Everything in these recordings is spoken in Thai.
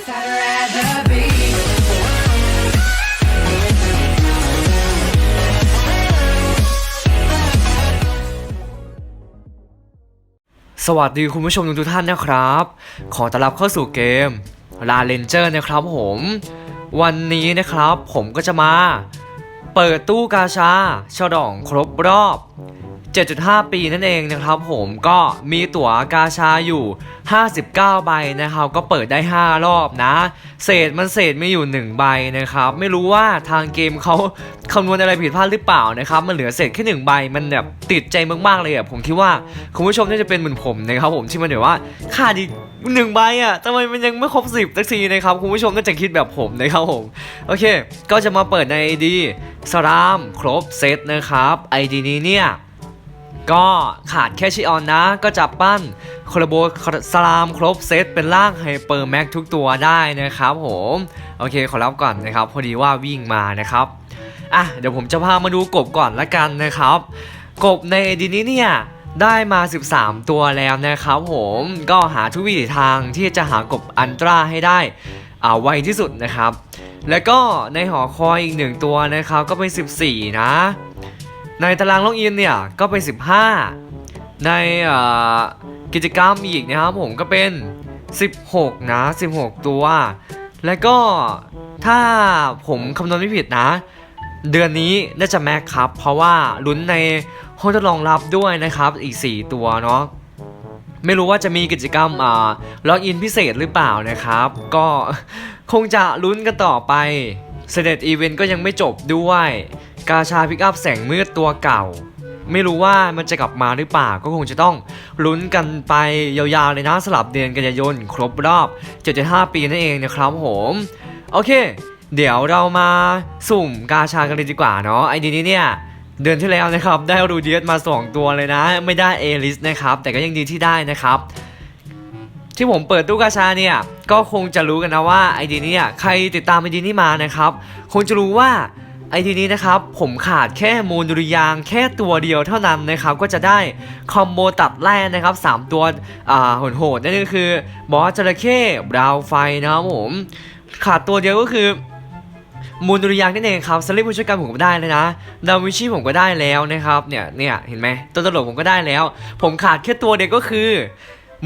สวัสดีคุณผู้ชมทุกท่านนะครับ ขอต้อนรับเข้าสู่เกมลาเลนเจอร์นะครับผม วันนี้นะครับผมก็จะมา เปิดตู้กาชาฉลองครบรอบ 7.5 ปีนั่นเองนะครับผมก็มีตั๋วกาชาอยู่ 59 ใบนะครับ ก็เปิดได้ 5 รอบนะ เศษมันเศษไม่อยู่ 1 ใบนะครับ ไม่รู้ว่าทางเกมเขาคำนวณอะไรผิดพลาดหรือเปล่านะครับ มันเหลือเศษแค่1ใบมันแบบติดใจมากๆเลยอะผมคิดว่าคุณผู้ชมน่าจะเป็นเหมือนผมนะครับผมที่มันแบบว่าขาดอีกหนึ่งใบอะทำไมมันยังไม่ครบสิบสักทีนะครับ คุณผู้ชมน่าจะคิดแบบผมนะครับผม โอเค ก็จะมาเปิดใน ID สรามครบเซตนะครับ ID นี้เนี่ย ก็ขาดแค่ชิออนนะ ก็จับปั้นโคลโบสลามครบเซตเป็นร่างไฮเปอร์แม็กทุกตัวได้นะครับผม โอเคขอรับก่อนนะครับ พอดีว่าวิ่งมานะครับ อะเดี๋ยวผมจะพามาดูกบก่อนละกันนะครับ กบในดีนี้เนี่ยได้มา 13 ตัวแล้วนะครับผมก็หาทุกวิถีทางที่จะหากบอันตราให้ได้อาไวที่สุดนะครับ แล้วก็ในหอคอยอีกหนึ่งตัวนะครับก็เป็น 14 นะ ในตารางล็อกอินเนี่ยก็เป็น 15 ในกิจกรรมอีกนะครับผมก็เป็น 16 นะ 16 ตัว แล้วก็ถ้าผมคำนวณไม่ผิดนะ เดือนนี้น่าจะแม็กครับ เพราะว่าลุ้นในห้องทดลองรับด้วยนะครับอีก 4 ตัวเนาะไม่รู้ว่าจะมีกิจกรรมอ่าล็อกอินพิเศษหรือเปล่านะครับ ก็คงจะลุ้นกันต่อไปเสด็จอีเวนต์ก็ยังไม่จบด้วย กาชาพิกอัพแสงมืดตัวเก่า ไม่รู้ว่ามันจะกลับมาหรือเปล่าก็คงจะต้องลุ้นกันไปยาวๆเลยนะสลับเดือนกันยายนครบรอบ 7.5 ปีนั่นเองนะครับผมโอเค เดี๋ยวเรามาสุ่มกาชากันเลยดีกว่าเนาะไอดีนี้เนี่ยเดือนที่แล้วนะครับ ได้รูเดียสมา 2 ตัวเลยนะ ไม่ได้เอลิสนะครับ แต่ก็ยังดีที่ได้นะครับ ที่ผมเปิดตู้กาชาเนี่ย ก็คงจะรู้กันนะว่าไอดีนี้เนี่ยใครติดตามไอดีนี้มานะครับ คงจะรู้ว่า ไอดีนี้นะครับผมขาดแค่มูลดุริยางแค่ตัวเดียวเท่านั้นนะครับก็จะได้คอมโบตัดแร่นะครับ 3 ตัวอ่าโหดๆนั่นก็คือบอสจระเข้บราวไฟนะครับผมขาดตัวเดียวก็คือมูลดุริยางนั่นเองครับสลิปผู้ช่วยกันผมก็ได้เลยนะดาวิชีผมก็ได้แล้วนะครับเนี่ยเนี่ยเห็นไหมตัวตลกผมก็ได้แล้ว ผมขาดแค่ตัวเดียวก็คือ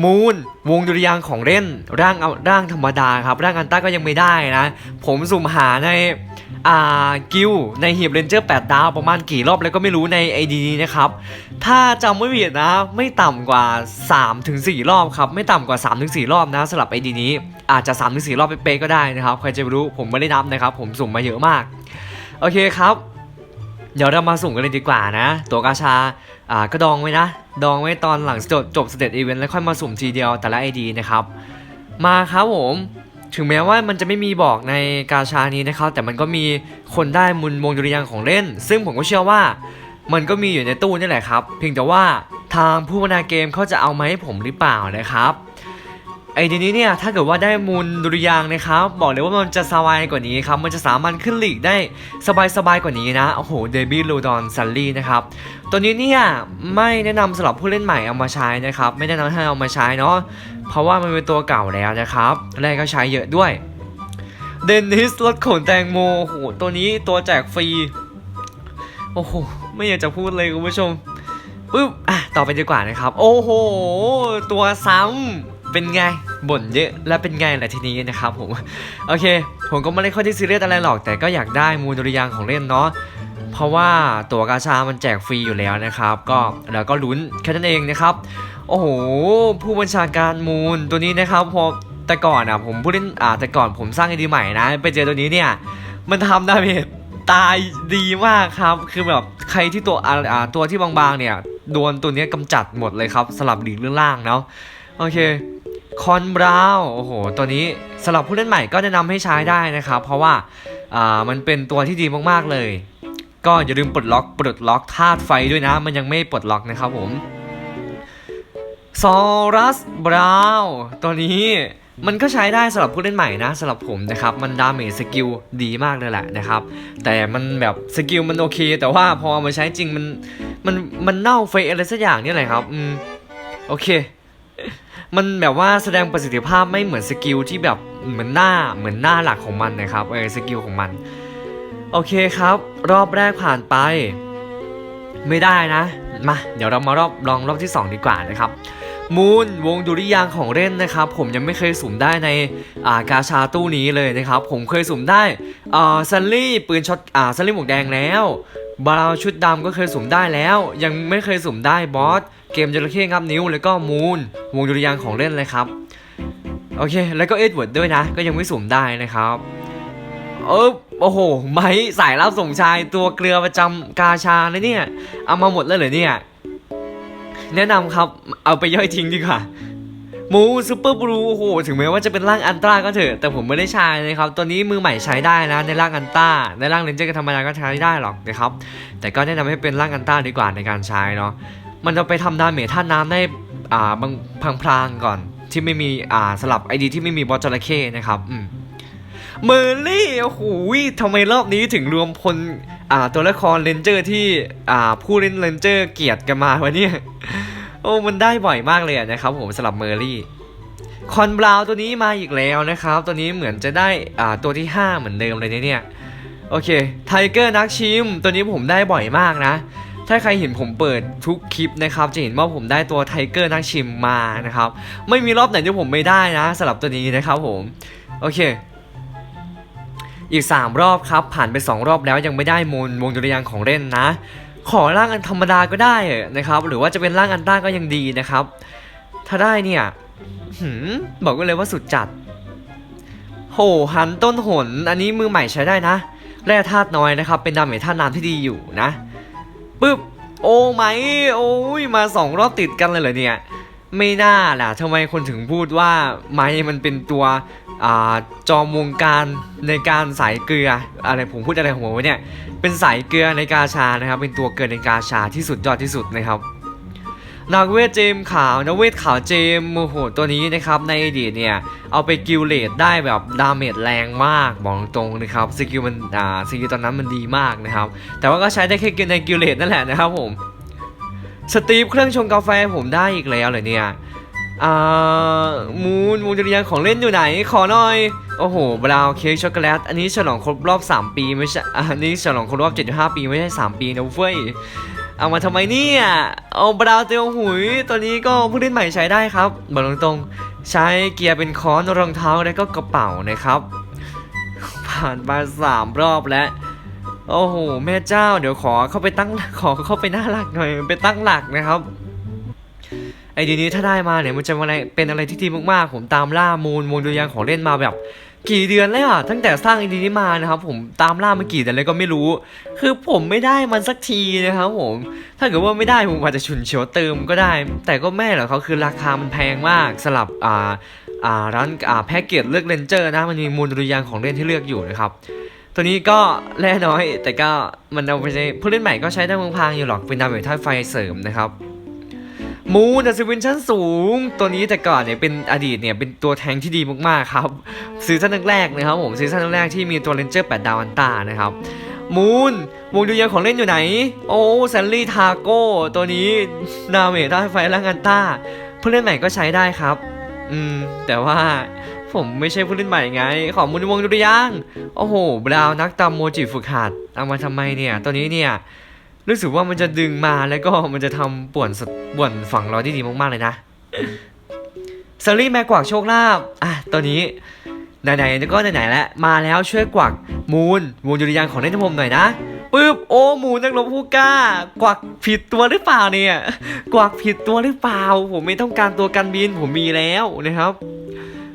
มูนวงดุริยางค์ของเล่น ร่างเอาร่างธรรมดาครับ ร่างอันต้าก็ยังไม่ได้นะ ผมสุ่มหาในอ่ากิลในหีบเรนเจอร์ 8 ดาวประมาณกี่รอบแล้วก็ไม่รู้ในไอดีนี้นะครับ ถ้าจำไม่ผิดนะ ไม่ต่ำกว่า 3-4 รอบครับ ไม่ต่ำกว่า 3-4 รอบนะสำหรับไอดีนี้ อาจจะ 3-4 รอบเป๊ะๆก็ได้นะครับ ใครจะรู้ผมไม่ได้นับนะครับ ผมสุ่มมาเยอะมาก โอเคครับ เดี๋ยวเรามาสุ่มกันเลยดีกว่านะ ตัวกาชา อ่าก็ดองไว้นะ ดองไว้ตอนหลังจบจบสเตจอีเวนต์แล้วค่อยมาสุ่มทีเดียวแต่ละ ID นะครับ มาครับผมถึงแม้ว่ามันจะไม่มีบอกในกาชานี้นะครับ แต่มันก็มีคนได้มุนวงดุริยางของเล่น ซึ่งผมก็เชื่อว่า มันก็มีอยู่ในตู้นี่แหละครับ เพียงแต่ว่าทางผู้พัฒนาเกมเขาจะเอามาให้ผมหรือเปล่านะครับ ไอเดียนี้เนี่ยถ้าเกิดว่าได้มูลดุริยางนะครับ บอกเลยว่ามันจะสบายกว่านี้ครับ มันจะสามารถขึ้นลีกได้สบายๆกว่านี้นะ โอ้โห เดบิลูดอนซันลี่นะครับ ตัวนี้เนี่ยไม่แนะนำสำหรับผู้เล่นใหม่เอามาใช้นะครับ ไม่แนะนำให้เอามาใช้เนาะ เพราะว่ามันเป็นตัวเก่าแล้วนะครับ แรกก็ใช้เยอะด้วย เดนนิสรถขนแตงโม โอ้โห ตัวนี้ตัวแจกฟรี โอ้โห ไม่อยากจะพูดเลยคุณผู้ชมปึ๊บ อะ ต่อไปดีกว่านะครับ โอ้โห ตัวซ้ำ เป็นไงบ่นเยอะแล้วเป็นไงละทีนี้นะครับผมโอเค ผมก็ไม่ได้ค่อยที่ซีเรียสอะไรหรอก แต่ก็อยากได้มูลดุริยางของเล่นเนาะเพราะว่าตั๋วกาชามันแจกฟรีอยู่แล้วนะครับ ก็แล้วก็ลุ้นแค่นั้นเองนะครับ โอ้โห ผู้บัญชาการมูลตัวนี้นะครับพอแต่ก่อนอะผมผู้เล่นอ่าแต่ก่อนผมสร้างไอดีใหม่นะไปเจอตัวนี้เนี่ย มันทำดาเมจตายดีมากครับ คือแบบใครที่ตัวอ่าตัวที่บางๆเนี่ยโดนตัวนี้กำจัดหมดเลยครับสลับหลีกเรื่องล่างเนาะ โอเคคอนบราวโอ้โห ตัวนี้สำหรับผู้เล่นใหม่ก็แนะนำให้ใช้ได้นะครับ เพราะว่าอ่ามันเป็นตัวที่ดีมากๆเลย ก็อย่าลืมปลดล็อกปลดล็อกธาตุไฟด้วยนะ มันยังไม่ปลดล็อกนะครับผมซอรัสบราวตัวนี้มันก็ใช้ได้สำหรับผู้เล่นใหม่นะสำหรับผมนะครับ มันดาเมจสกิลดีมากเลยแหละนะครับ แต่มันแบบสกิลมันโอเค แต่ว่าพอมาใช้จริงมันมันมันเน่าเฟอะไรสักอย่างนี่แหละครับอืมโอเค มันแบบว่าแสดงประสิทธิภาพไม่เหมือนสกิลที่แบบเหมือนหน้าเหมือนหน้าหลักของมันนะครับเออสกิลของมัน โอเคครับ รอบแรกผ่านไป ไม่ได้นะมาเดี๋ยวเรามารอบลองรอบที่ 2 ดีกว่านะครับมูนวงดุริยางของเล่นนะครับ ผมยังไม่เคยสุ่มได้ในอ่ากาชาตู้นี้เลยนะครับ ผมเคยสุ่มได้อ่าซันลี่ปืนช็อตอ่าซันลี่หมวกแดงแล้วบราวน์ชุดดำก็เคยสุ่มได้แล้ว ยังไม่เคยสุ่มได้บอส เกมจระเข้งับนิ้ว แล้วก็มูนวงดุริยางค์ของเล่นเลยครับโอเค แล้วก็เอ็ดเวิร์ดด้วยนะ ก็ยังไม่สุ่มได้นะครับ เออโอ้โห ไม้สายรับส่งชายตัวเกลือประจำกาชาเลยเนี่ย เอามาหมดแล้วเหรอเนี่ย แนะนำครับ เอาไปย่อยทิ้งดีกว่ามูซูเปอร์บลูโอ้โห ถึงแม้ว่าจะเป็นร่างอันตราก็เถอะ แต่ผมไม่ได้ใช้นะครับตัวนี้มือใหม่ใช้ได้นะ ในร่างอันตราในร่างเลนเจอร์ก็ธรรมดาก็ใช้ได้หรอกนะครับ แต่ก็แนะนำให้เป็นร่างอันตราดีกว่าในการใช้เนาะ มันจะไปทำดาเมจท่าน้ำได้อ่าบางพลางๆก่อน ที่ไม่มีอ่าสลับไอดีที่ไม่มีบอสจระเข้นะครับอืมเมอร์ลี่โอ้โหทำไมรอบนี้ถึงรวมพลอ่าตัวละครเลนเจอร์ที่อ่าผู้เล่นเลนเจอร์เกียดกันมาวะเนี่ยโอ้มันได้บ่อยมากเลยนะครับผมสำหรับเมอร์ลี่คอนบราวตัวนี้มาอีกแล้วนะครับ ตัวนี้เหมือนจะได้อ่าตัวที่ 5 เหมือนเดิมเลยเนี่ย โอเคไทเกอร์นักชิม ตัวนี้ผมได้บ่อยมากนะ ถ้าใครเห็นผมเปิดทุกคลิปนะครับ จะเห็นว่าผมได้ตัวไทเกอร์นักชิมมานะครับ ไม่มีรอบไหนที่ผมไม่ได้นะสำหรับตัวนี้นะครับผม โอเค อีก 3 รอบครับ ผ่านไป 2 รอบแล้วยังไม่ได้มูลวงดุริยางของเล่นนะ ขอร่างอันธรรมดาก็ได้นะครับ หรือว่าจะเป็นร่างอันต้าก็ยังดีนะครับ ถ้าได้เนี่ยบอกกันเลยว่าสุดจัด โหหันต้นหน อันนี้มือใหม่ใช้ได้นะ แร่ธาตุน้อยนะครับ เป็นดาเมจธาตุน้ำที่ดีอยู่นะ ปึ๊บโอ้ไหม โอ้ยมาสองรอบติดกันเลยเหรอเนี่ย ไม่น่าล่ะทำไมคนถึงพูดว่าไม้มันเป็นตัวอจอมวงการในการสายเกลืออะไรผมพูดอะไรของผมวะเนี่ยเป็นสายเกลือในกาชานะครับ เป็นตัวเกลือในกาชาที่สุดยอดที่สุดนะครับ นักเวทเจมส์ขาวนักเวทขาวเจมส์โอ้โหตัวนี้นะครับในอดีตเนี่ยเอาไปกิลเลตได้แบบดาเมจแรงมากบอกตรงนะครับสกิลมันอ่าสกิลตอนนั้นมันดีมากนะครับ แต่ว่าก็ใช้ได้แค่กิลในกิลเลตนั่นแหละนะครับผมสตีฟเครื่องชงกาแฟผมได้อีกแล้วเลยเนี่ยอ่ามูนมูนดุริยางของเล่นอยู่ไหนขอหน่อยโอ้โหบราวน์เค้กช็อกโกแลตอันนี้ฉลองครบรอบ 3 ปีไม่ใช่อันนี้ฉลองครบรอบ 75 ปีไม่ใช่ 3 ปีนะเว้ย เอามาทำไมเนี่ย เอาบราวเตียวหุย ตัวนี้ก็ผู้เล่นใหม่ใช้ได้ครับบอกตรงๆใช้เกียร์เป็นค้อนรองเท้าและก็กระเป๋านะครับ ผ่านมาสามรอบแล้วโอ้โหแม่เจ้า เดี๋ยวขอเข้าไปตั้งขอเข้าไปหน้าหลักหน่อยไปตั้งหลักนะครับไอเดียนี้ถ้าได้มาเนี่ยมันจะอะไรเป็นอะไรที่ดีมากๆผมตามล่ามูลมูลดุยางของเล่นมาแบบ กี่เดือนแล้วอะตั้งแต่สร้างไอเดียนี้มานะครับผมตามล่ามากี่เดือนแล้วก็ไม่รู้ คือผมไม่ได้มันสักทีนะครับผมถ้าเกิดว่าไม่ได้ผมอาจจะฉุนเฉียวเติมก็ได้ แต่ก็แม่เหรอเขาคือราคามันแพงมากสลับอ่าอ่าร้านอ่าแพ็กเกจเลือกเลนเจอร์นะมันมีมูลดุริยางค์ของเล่นที่เลือกอยู่นะครับตัวนี้ก็แร่น้อยแต่ก็มันเอาไปใช้ผู้เล่นใหม่ก็ใช้ได้พางๆอยู่หรอกเป็นดาเมจธาตุไฟเสริมนะครับ มูนสวินชั้นสูง ตัวนี้แต่ก่อนเนี่ยเป็นอดีตเนี่ยเป็นตัวแทงที่ดีมากๆครับซีซั่นแรกๆนะครับผมซีซั่นแรกที่มีตัวเลนเจอร์8ดาวอันตานะครับมูนวงดุริยางของเล่นอยู่ไหน โอ้แซนลี่ทาโก้ตัวนี้ดาเมจธาตุไฟและอันตาผู้เล่นใหม่ก็ใช้ได้ครับ อืม แต่ว่าผมไม่ใช่ผู้เล่นใหม่ไง ขอมูลวงดุริยางโอ้โห บราวน์นักตำโมจิฝึกหัดเอามาทำไมเนี่ย ตัวนี้เนี่ย รู้สึกว่ามันจะดึงมาแล้วก็มันจะทำป่วนสป่วนฝั่งเราได้ดีมากๆเลยนะซารี่แม่กวักโชคลาภอะตัวนี้ไหนๆแล้วก็ไหนๆแล้วมาแล้วช่วยกวักมูลวงดุริยางของนให้ผมหน่อยนะปึ๊บโอ้มูลนักรบผู้กล้ากวักผิดตัวหรือเปล่าเนี่ยกวักผิดตัวหรือเปล่า ผมไม่ต้องการตัวกันบินผมมีแล้วนะครับ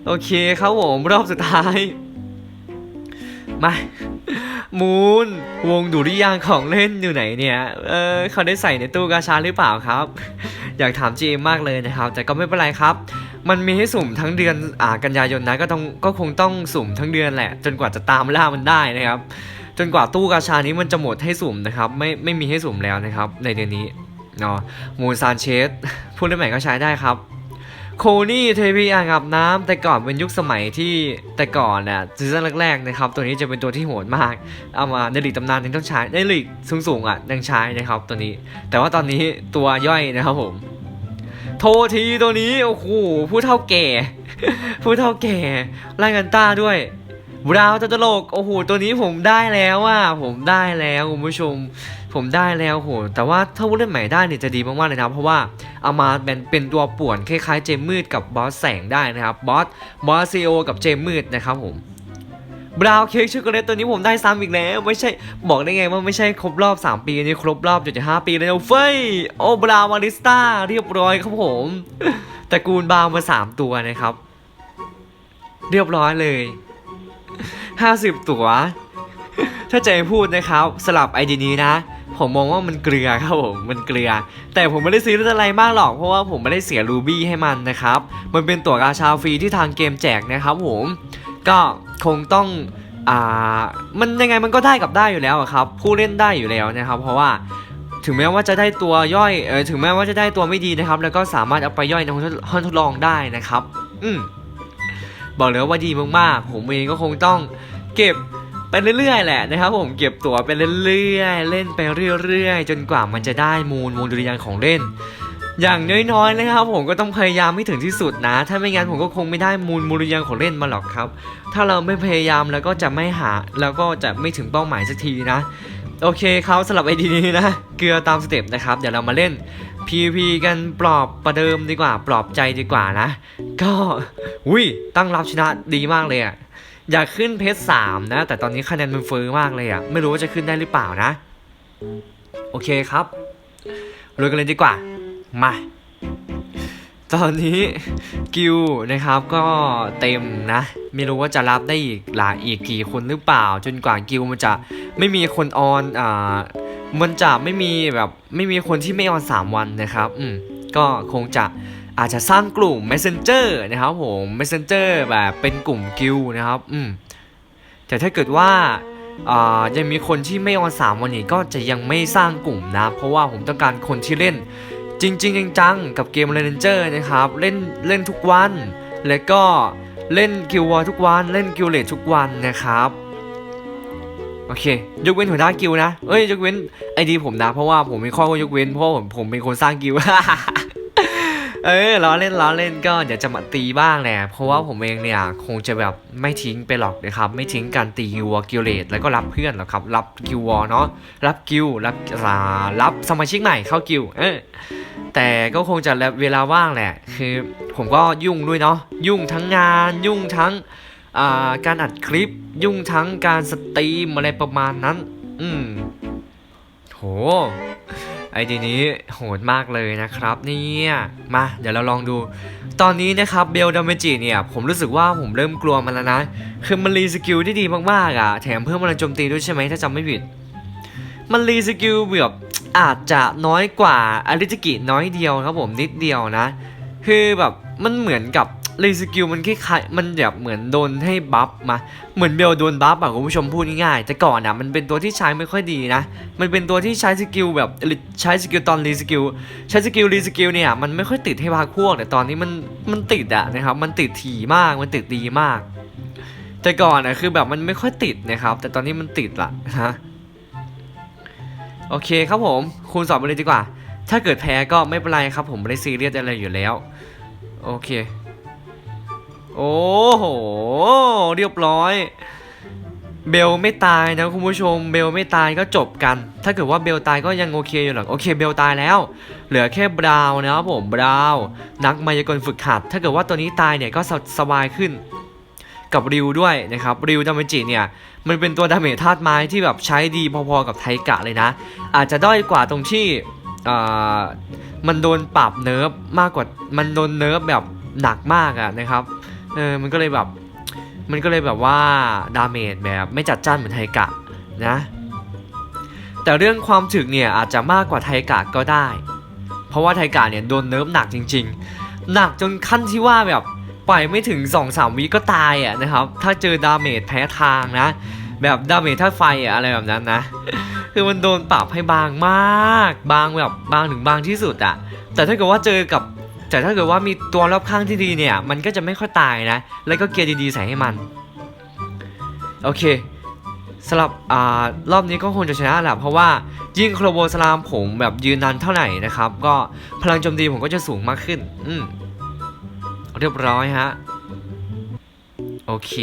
โอเคครับผมรอบสุดท้าย มา มูนวงดุริยางของเล่นอยู่ไหนเนี่ย เออเขาได้ใส่ในตู้กาชาหรือเปล่าครับ อยากถามจีเอมากเลยนะครับ แต่ก็ไม่เป็นไรครับ มันมีให้สุ่มทั้งเดือนอ่ากันยายนนะก็ต้องก็คงต้องสุ่มทั้งเดือนแหละ จนกว่าจะตามล่ามันได้นะครับ จนกว่าตู้กาชานี้มันจะหมดให้สุ่มนะครับไม่ไม่มีให้สุ่มแล้วนะครับ ในเดือนนี้เนาะมูนซานเชสผู้เล่นใหม่ก็ใช้ได้ครับ โคนี่เทพีอ่างอาบน้ำแต่ก่อนเป็นยุคสมัยที่แต่ก่อนน่ะซีซั่นแรกๆนะครับตัวนี้จะเป็นตัวที่โหดมาก เอามาในลีกตำนานยังต้องใช้ในลีกสูงๆอะยังใช้นะครับตัวนี้ แต่ว่าตอนนี้ตัวย่อยนะครับผม โททีตัวนี้โอ้โหผู้เท่าแก่ ผู้เท่าแก่ไล่กันต้าด้วยบราวตัวตลกโอ้โหตัวนี้ผมได้แล้วอะผมได้แล้วคุณผู้ชม ผมได้แล้วโห แต่ว่าถ้าผู้เล่นใหม่ได้เนี่ยจะดีมากๆเลยนะเพราะว่าเอามาเป็นเป็นตัวป่วนคล้ายๆเจมมืดกับบอสแสงได้นะครับบอสบอสซีโอกับเจมมืดนะครับผมบราวน์เค้กช็อกโกแลตตัวนี้ผมได้ซ้ำอีกแล้วไม่ใช่บอกได้ไงว่าไม่ใช่ครบรอบ 3 ปีอันนี้ครบรอบจุดห้าปีแล้วเฟ้ยโอ้บราวน์มาริสต้าเรียบร้อยครับผมตระกูลบาวมาสามตัวนะครับ เรียบร้อยเลย 50 ตัว ถ้าให้พูดนะครับ สลับไอดีนี้นะ ผมมองว่ามันเกลือครับผมมันเกลือ แต่ผมไม่ได้ซื้ออะไรมากหรอกเพราะว่าผมไม่ได้เสียรูบี้ให้มันนะครับมันเป็นตั๋วกาชาฟรีที่ทางเกมแจกนะครับผมก็คงต้องอ่ามันยังไงมันก็ได้กับได้อยู่แล้วครับผู้เล่นได้อยู่แล้วนะครับ เพราะว่าถึงแม้ว่าจะได้ตัวย่อยเออถึงแม้ว่าจะได้ตัวไม่ดีนะครับ แล้วก็สามารถเอาไปย่อยในห้องทดลองได้นะครับ อืมบอกเลยว่าดีมากๆ ผมเองก็คงต้องเก็บ ไปเรื่อยๆแหละนะครับผมเก็บตั๋วไปเรื่อยๆ เล่นไปเรื่อยๆ จนกว่ามันจะได้มูลมูลดุริยางของเล่น อย่างน้อยๆนะครับ ผมก็ต้องพยายามให้ถึงที่สุดนะ ถ้าไม่งั้นผมก็คงไม่ได้มูลมูลดุริยางของเล่นมาหรอกครับ ถ้าเราไม่พยายามแล้วก็จะไม่หาแล้วก็จะไม่ถึงเป้าหมายสักทีนะโอเคครับสำหรับไอดีนี้นะ เกลือตามสเต็ปนะครับ เดี๋ยวเรามาเล่น PVP กันปลอบประเดิมดีกว่า ปลอบใจดีกว่านะ ก็อุ้ยตั้งรับชนะดีมากเลยอะ อยากขึ้นเพชรสามนะ แต่ตอนนี้คะแนนมันเฟ้อมากเลยอะไม่รู้ว่าจะขึ้นได้หรือเปล่านะ โอเคครับลุยกันเลยดีกว่า มา ตอนนี้กิวนะครับก็เต็มนะ ไม่รู้ว่าจะรับได้อีกหลายอีกกี่คนหรือเปล่า จนกว่ากิวมันจะไม่มีคนออนอ่ามันจะไม่มีแบบไม่มีคนที่ไม่ออน 3 วันนะครับ อืมก็คงจะ อาจจะสร้างกลุ่ม Messenger นะครับผม Messenger แบบเป็นกลุ่มกิวนะครับอืมแต่ถ้าเกิดว่าายังมีคนที่ไม่ออน3วันนี้ก็จะยังไม่สร้างกลุ่มนะ เพราะว่าผมต้องการคนที่เล่น จริงๆจังๆกับเกม r a n g e r นะครับ เล่นเล่นทุกวัน แล้วก็เล่นกิววอทุกวัน เล่นกิวเลตทุกวันนะครับโอเค ยกเว้นหัวหน้ากิวนะ เอ้ย ยกเว้นไอดีผมนะ เพราะว่าผมมีข้อยกเว้น เพราะผมผมเป็นคนสร้างกิว เออล้อเล่นล้อเล่นก็เดี๋ยวจะมาตีบ้างแหละเพราะว่าผมเองเนี่ยคงจะแบบไม่ทิ้งไปหรอกนะครับไม่ทิ้งการตีกิวอกิวเลตแล้วก็รับเพื่อนหรอกครับรับกิววอเนาะรับกิวรับอ่ารับสมาชิกใหม่เข้ากิวเออแต่ก็คงจะเวลาว่างแหละคือผมก็ยุ่งด้วยเนาะยุ่งทั้งงานยุ่งทั้งาการอัดคลิปยุ่งทั้งการสตรีมอะไรประมาณนั้น อืมโห ไอดีนี้โหดมากเลยนะครับเนี่ยมาเดี๋ยวเราลองดู ตอนนี้นะครับเบลดาเมจิเนี่ยผมรู้สึกว่าผมเริ่มกลัวมันแล้วนะ คือมันรีสกิลที่ดีมากๆอะ แถมเพิ่มพลังโจมตีด้วยใช่ไหมถ้าจำไม่ผิด มันรีสกิลแบบอาจจะน้อยกว่าอาริจิกิน้อยเดียวครับผมนิดเดียวนะ คือแบบมันเหมือนกับ รีสกิลมันคล้ายๆมันแบบเหมือนโดนให้บัฟมา เหมือนเบลโดนบัฟอะคุณผู้ชมพูดง่ายๆแต่ก่อนอะมันเป็นตัวที่ใช้ไม่ค่อยดีนะ มันเป็นตัวที่ใช้สกิลแบบใช้สกิลตอนรีสกิลใช้สกิลรีสกิลเนี่ยมันไม่ค่อยติดให้พาพวกแต่ตอนนี้มันมันติดอะนะครับมันติดถี่มากมันติดดีมาก แต่ก่อนอะคือแบบมันไม่ค่อยติดนะครับ แต่ตอนนี้มันติดละฮะโอเคครับผมคูณสอบไปเลยดีกว่า ถ้าเกิดแพ้ก็ไม่เป็นไรครับผมไม่ได้ซีเรียสอะไรอยู่แล้ว โอเค โอ้โห เรียบร้อย เบลไม่ตายนะคุณผู้ชม เบลไม่ตายก็จบกัน ถ้าเกิดว่าเบลตายก็ยังโอเคอยู่หรอกโอเคเบลตายแล้ว เหลือแค่บราวนะครับผมบราวนักมายากลฝึกหัด ถ้าเกิดว่าตัวนี้ตายเนี่ยก็สสบายขึ้นกับริวด้วยนะครับริวดาเมจิเนี่ยมันเป็นตัวดาเมจธาตุไม้ที่แบบใช้ดีพอๆกับไทกะเลยนะ อาจจะด้อยกว่าตรงที่มันโดนปรับเนิร์ฟมากกว่ามันโดนเนิร์ฟแบบหนักมากอะนะครับ เออมันก็เลยแบบ มันก็เลยแบบว่าดาเมจแบบไม่จัดจ้านเหมือนไทกะนะ แต่เรื่องความถึกเนี่ยอาจจะมากกว่าไทกะก็ได้ เพราะว่าไทกะเนี่ยโดนเนิร์ฟหนักจริง ๆ หนักจนขั้นที่ว่าแบบปล่อยไม่ถึง 2-3วิก็ตายอะนะครับ ถ้าเจอดาเมจแพ้ทางนะ แบบดาเมจธาไฟอะอะไรแบบนั้นนะ คือมันโดนปรับให้บางมาก บางแบบบางถึงบางที่สุดอะแต่ถ้าเกิดว่าเจอกับ แต่ถ้าเกิดว่ามีตัวรอบข้างที่ดีเนี่ย มันก็จะไม่ค่อยตายนะ แล้วก็เกียร์ดีๆใส่ให้มัน โอเคสำหรับอ่ารอบนี้ก็คงจะชนะแหละเพราะว่ายิ่งโครโบสลามผมแบบยืนนานเท่าไหร่นะครับ ก็พลังโจมตีผมก็จะสูงมากขึ้น อืมเรียบร้อยฮะ โอเค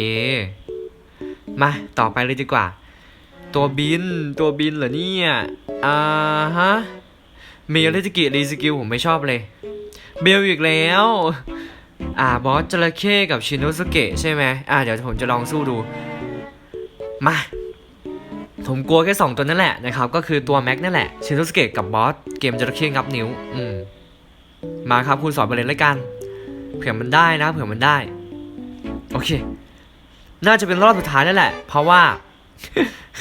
มาต่อไปเลยดีกว่า ตัวบินตัวบินเหรอเนี่ย อ่าฮะเมลเลจิกิรีสกิลผมไม่ชอบเลย เบลอีกแล้ว อ่าบอสจระเข้กับชินโนสเกะใช่ไหมอ่าเดี๋ยวผมจะลองสู้ดู มา ผมกลัวแค่สองตัวนั่นแหละนะครับ ก็คือตัวแม็กนั่นแหละ ชินโนสเกะกับบอสเกมจระเข้งับนิ้ว อืม มาครับคุณสอนไปเลยแล้วกัน เผื่อมันได้นะ เผื่อมันได้ โอเค น่าจะเป็นรอบสุดท้ายแล้วแหละ เพราะว่า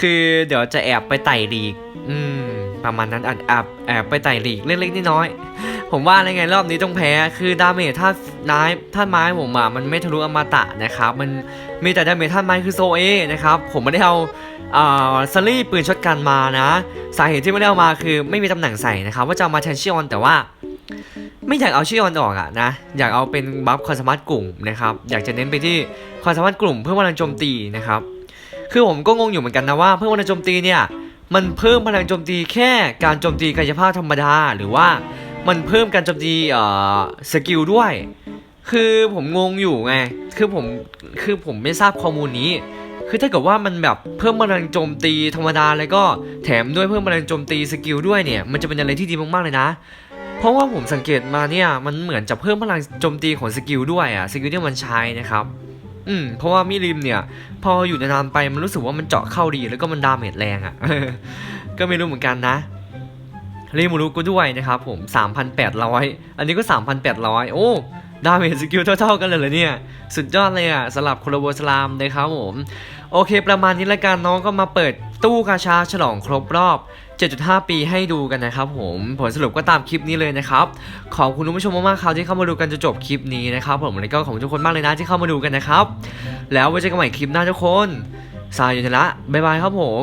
คือเดี๋ยวจะแอบไปไต่ลีก อืม ประมาณนั้นอะแอบแอบไปไต่ลีกเล็กๆน้อยๆ ผมว่าอะไรไงรอบนี้ต้องแพ้คือดาเมจถ้าน้ายท่านไม้ผมอะมันไม่ทะลุอมตะนะครับ มันมีแต่ดาเมจท่านไม้คือโซเอนะครับ ผมไม่ได้เอาอ่าซารี่ปืนช็อตกันมานะ สาเหตุที่ไม่ได้เอามาคือไม่มีตำแหน่งใส่นะครับ ว่าจะเอามาแทนชิออนแต่ว่า ไม่อยากเอาชิออนออกอะนะ อยากเอาเป็นบัฟความสามารถกลุ่มนะครับ อยากจะเน้นไปที่ความสามารถกลุ่มเพิ่มพลังโจมตีนะครับ คือผมก็งงอยู่เหมือนกันนะว่าเพิ่มพลังโจมตีเนี่ยมันเพิ่มพลังโจมตีแค่การโจมตีกายภาพธรรมดาหรือว่า มันเพิ่มการโจมตีเอ่อสกิลด้วย คือผมงงอยู่ไง คือผมคือผมไม่ทราบข้อมูลนี้ คือถ้าเกิดว่ามันแบบเพิ่มพลังโจมตีธรรมดาแล้วก็แถมด้วยเพิ่มพลังโจมตีสกิลด้วยเนี่ย มันจะเป็นอะไรที่ดีมากๆเลยนะ เพราะว่าผมสังเกตมาเนี่ยมันเหมือนจะเพิ่มพลังโจมตีของสกิลด้วยอะสกิลที่มันใช้นะครับอืมเพราะว่ามิริมเนี่ย พออยู่นานๆไปมันรู้สึกว่ามันเจาะเข้าดีแล้วก็มันดาเมจแรงอะ่ะ ก็ไม่รู้เหมือนกันนะ รีมูรุก็ด้วยนะครับผม 3,800 อันนี้ก็ 3,800 โอ้ ดาเมจสกิลเท่าๆกันเลยเหรอเนี่ย สุดยอดเลยอะสลับคโลโบสลามนะครับผม โอเค ประมาณนี้ละกันน้องก็มาเปิดตู้กาชาฉลองครบรอบ 7.5 ปีให้ดูกันนะครับผม ผลสรุปก็ตามคลิปนี้เลยนะครับ ขอบคุณคุณผู้ชมมากๆครับที่เข้ามาดูกันจนจบคลิปนี้นะครับผมแล้วก็ขอบคุณทุกคนมากเลยนะที่เข้ามาดูกันนะครับ แล้วไว้เจอกันใหม่คลิปหน้าทุกคนสายอยู่นะละบ๊ายบายครับผม